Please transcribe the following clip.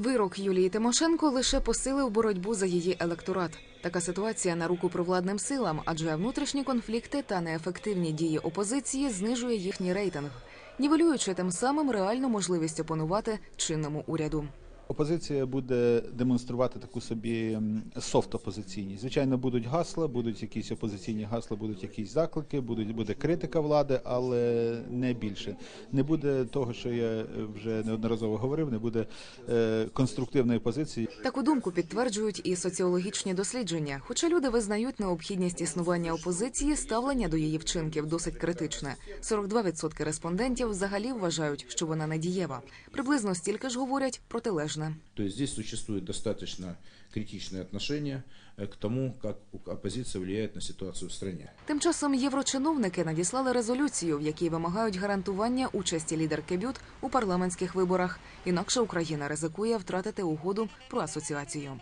Вирок Юлії Тимошенко лише посилив боротьбу за її електорат. Така ситуація на руку провладним силам, адже внутрішні конфлікти та неефективні дії опозиції знижує їхній рейтинг, нівелюючи тим самим реальну можливість опанувати чинному уряду. Опозиція буде демонструвати таку собі софт-опозиційність. Звичайно, будуть гасла, будуть якісь опозиційні гасла, будуть якісь заклики, будуть буде критика влади, але не більше. Не буде того, що я е, вже неодноразово говорив, не буде е, конструктивної позиції. Таку думку підтверджують і соціологічні дослідження. Хоча люди визнають необхідність існування опозиції, ставлення до її вчинків досить критичне. 42% респондентів взагалі вважають, що вона не дієва. Приблизно стільки ж говорять протилежне. То есть здесь существует достаточно критичне отношение э, к тому, как оппозиция влияет на ситуацию в стране. Тим часом єврочиновники надіслали резолюцію, в якій вимагають гарантування участі лідерки БЮТ у парламентських виборах. Інакше Україна ризикує втратити угоду про асоціацію.